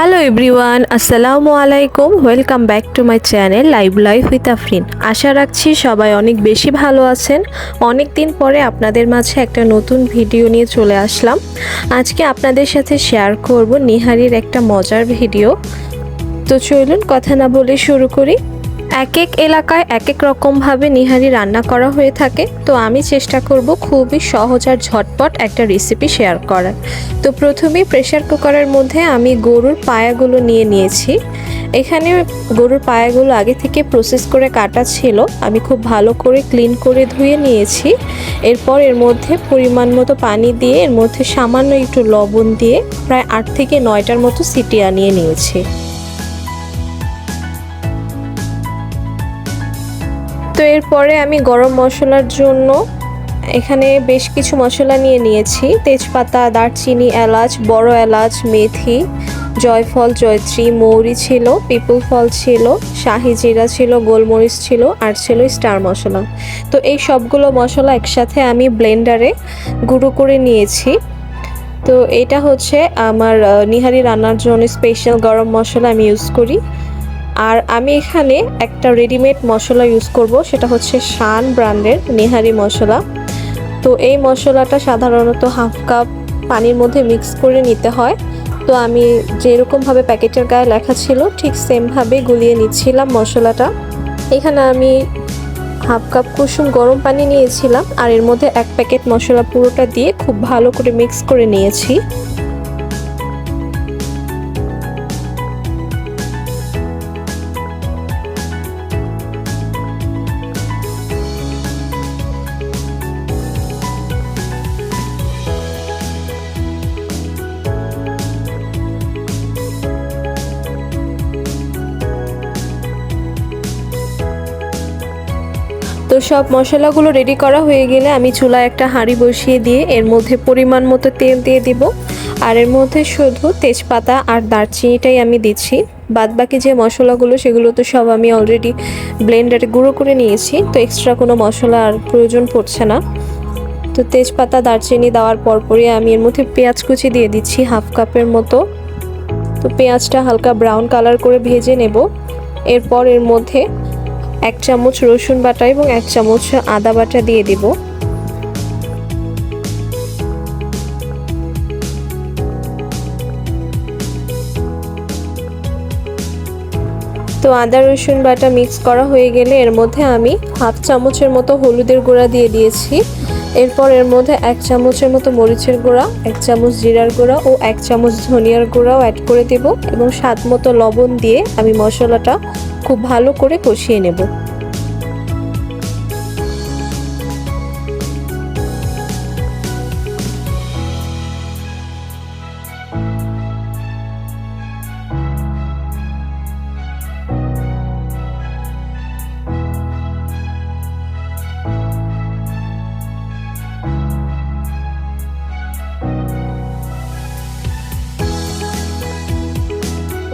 Hello everyone আসসালামু আলাইকুম welcome back to my channel live life with Afrin আশা রাখছি সবাই অনেক বেশি ভালো আছেন। অনেক দিন পরে আপনাদের মাঝে একটা নতুন ভিডিও নিয়ে চলে আসলাম। আজকে আপনাদের সাথে শেয়ার করব নিহারির একটা মজার ভিডিও। তো চলুন কথা না বলে শুরু করি। এক এক এলাকায় এক এক রকমভাবে নিহারি রান্না করা হয়ে থাকে। তো আমি চেষ্টা করব খুবই সহজ আর ঝটপট একটা রেসিপি শেয়ার করার। তো প্রথমে প্রেশার কুকারের মধ্যে আমি গরুর পায়াগুলো নিয়ে নিয়েছি। এখানে গরুর পায়াগুলো আগে থেকে প্রসেস করে কাটা ছিল। আমি খুব ভালো করে ক্লিন করে ধুয়ে নিয়েছি। এরপর এর মধ্যে পরিমাণ মতো পানি দিয়ে, এর মধ্যে সামান্য একটু লবণ দিয়ে প্রায় আট থেকে নয়টার মতো সিটি আনিয়ে নিয়েছি। তো এরপরে আমি গরম মশলার জন্য এখানে বেশ কিছু মশলা নিয়ে নিয়েছি। তেজপাতা, দারচিনি, এলাচ, বড় এলাচ, মেথি, জয়ফল, জয়ত্রী, মৌরি ছিল, পিপুল ফল ছিল, শাহি জিরা ছিল, গোলমরিচ ছিল, আর ছিল স্টার মশলা। তো এই সবগুলো মশলা একসাথে আমি ব্লেন্ডারে গুঁড়ো করে নিয়েছি। তো এটা হচ্ছে আমার নিহারি রান্নার জন্য স্পেশাল গরম মশলা আমি ইউজ করি। আর আমি এখানে একটা রেডিমেড মশলা ইউজ করব, সেটা হচ্ছে শান ব্র্যান্ডের নেহারি মশলা। তো এই মশলাটা সাধারণত হাফ কাপ পানির মধ্যে মিক্স করে নিতে হয়। তো আমি যেরকমভাবে প্যাকেটের গায়ে লেখা ছিল, ঠিক সেমভাবে গুলিয়ে নিচ্ছিলাম মশলাটা। এখানে আমি হাফ কাপ কুসুম গরম পানি নিয়েছিলাম, আর এর মধ্যে এক প্যাকেট মশলা পুরোটা দিয়ে খুব ভালো করে মিক্স করে নিয়েছি। সব মশলাগুলো রেডি করা হয়ে গেলে আমি চুলায় একটা হাঁড়ি বসিয়ে দিয়ে এর মধ্যে পরিমাণ মতো তেল দিয়ে দিব। আর এর মধ্যে শুধু তেজপাতা আর দারচিনিটাই আমি দিচ্ছি। বাদ বাকি যে মশলাগুলো, সেগুলো তো সব আমি অলরেডি ব্লেন্ডারে গুঁড়ো করে নিয়েছি। তো এক্সট্রা কোনো মশলা আর প্রয়োজন পড়ছে না। তো তেজপাতা, দারচিনি দেওয়ার পরপরই আমি এর মধ্যে পেঁয়াজ কুচি দিয়ে দিচ্ছি হাফ কাপের মতো। তো পেঁয়াজটা হালকা ব্রাউন কালার করে ভেজে নেব। এরপর এর মধ্যে এক চামচ রসুন বাটা এবং এক চামচ আদা বাটা দিয়ে দিব। তো আদা, রসুন বাটা মিক্স করা হয়ে গেলে এর মধ্যে আমি হাফ চামচের মতো হলুদের গুঁড়া দিয়ে দিয়েছি। এরপর এর মধ্যে এক চামচের মতো মরিচের গুঁড়া, এক চামচ জিরার গুঁড়া ও এক চামচ ধনিয়ার গুঁড়াও অ্যাড করে দেব এবং স্বাদ মতো লবণ দিয়ে আমি মশলাটা খুব ভালো করে কষিয়ে নেব।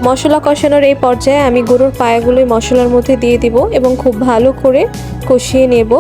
মশলা কষানোর এই পর্যায়ে আমি গরুর পায়াগুলোই মশলার মধ্যে দিয়ে দিব এবং খুব ভালো করে কষিয়ে নেব।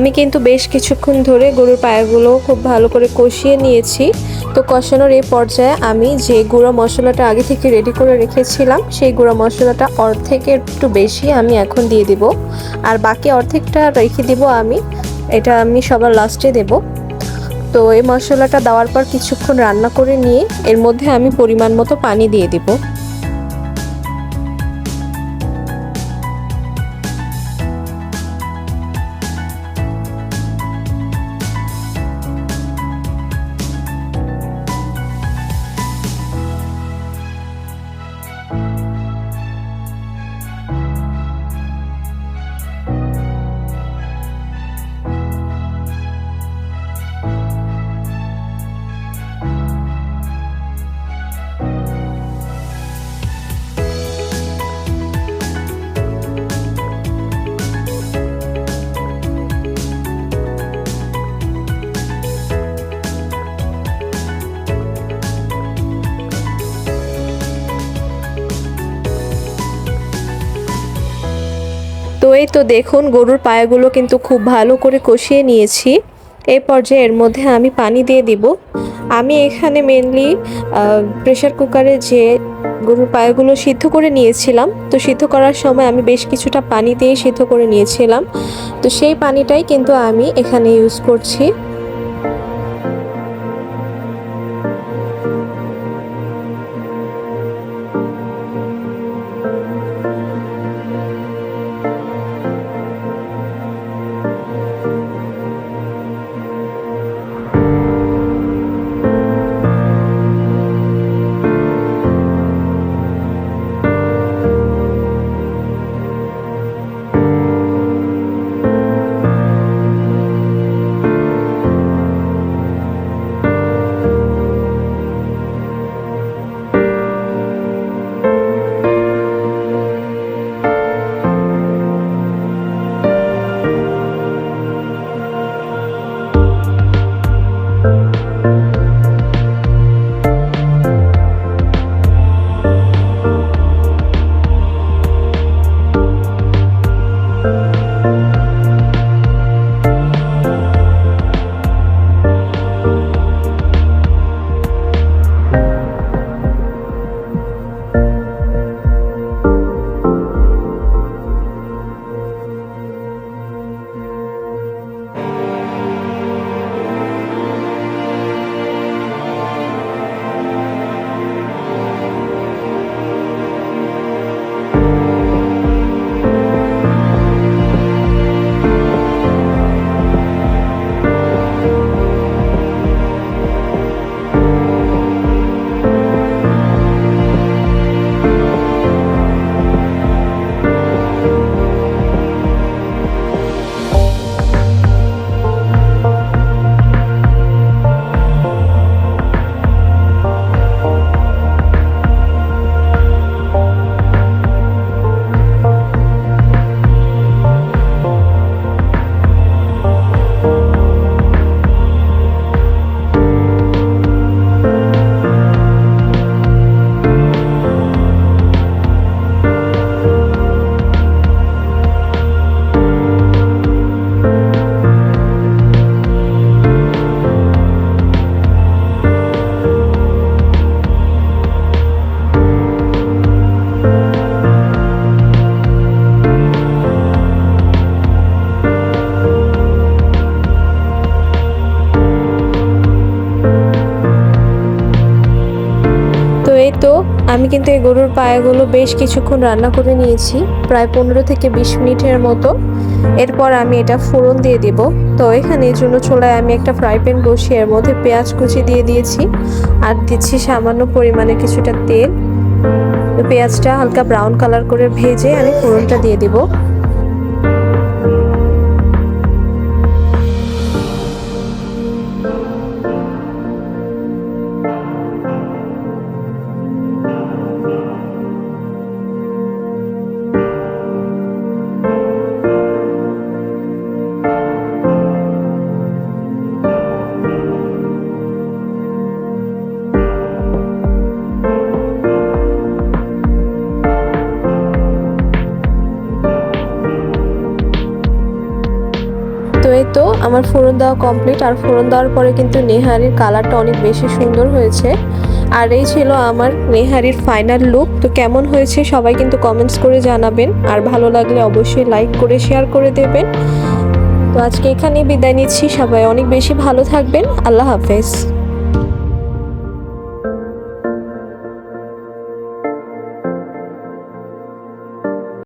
আমি কিন্তু বেশ কিছুক্ষণ ধরে গরুর পায়াগুলো খুব ভালো করে কষিয়ে নিয়েছি। তো কষানোর এই পর্যায়ে আমি যে গুঁড়ো মশলাটা আগে থেকে রেডি করে রেখেছিলাম, সেই গুঁড়ো মশলাটা অর্ধেকের একটু বেশি আমি এখন দিয়ে দিব। আর বাকি অর্ধেকটা রেখে দিব আমি, এটা আমি সবার লাস্টে দেব। তো এই মশলাটা দেওয়ার পর কিছুক্ষণ রান্না করে নিয়ে এর মধ্যে আমি পরিমাণ মতো পানি দিয়ে দিব। এই তো দেখুন, গরুর পায়াগুলো কিন্তু খুব ভালো করে কষিয়ে নিয়েছি। এই পর্যায়ে এর মধ্যে আমি পানি দিয়ে দিব। আমি এখানে মেনলি প্রেশার কুকারে যে গরুর পায়াগুলো সিদ্ধ করে নিয়েছিলাম, তো সিদ্ধ করার সময় আমি বেশ কিছুটা পানি দিয়ে সিদ্ধ করে নিয়েছিলাম। তো সেই পানিটাই কিন্তু আমি এখানে ইউজ করছি। কিন্তু এই গরুর পায়াগুলো বেশ কিছুক্ষণ রান্না করে নিয়েছি, প্রায় পনেরো থেকে বিশ মিনিটের মতো। এরপর আমি এটা ফোড়ন দিয়ে দেব। তো এখানে এই জন্য চোলায় আমি একটা ফ্রাই প্যান বসিয়ে এর মধ্যে পেঁয়াজ কুচি দিয়ে দিয়েছি আর দিচ্ছি সামান্য পরিমাণে কিছুটা তেল। পেঁয়াজটা হালকা ব্রাউন কালার করে ভেজে আমি ফোড়নটা দিয়ে দিব। আমার ফোড়ন দেওয়া কমপ্লিট আর ফোড়ন দেওয়ার পরে কিন্তু নেহারির কালারটা অনেক বেশি সুন্দর হয়েছে। আর এই ছিল আমার নেহারির ফাইনাল লুক তো কেমন হয়েছে সবাই কিন্তু কমেন্টস করে জানাবেন। আর ভালো লাগলে অবশ্যই লাইক করে শেয়ার করে দেবেন। তো আজকে এখানেই বিদায় নিচ্ছি। সবাই অনেক বেশি ভালো থাকবেন। আল্লাহ হাফেজ।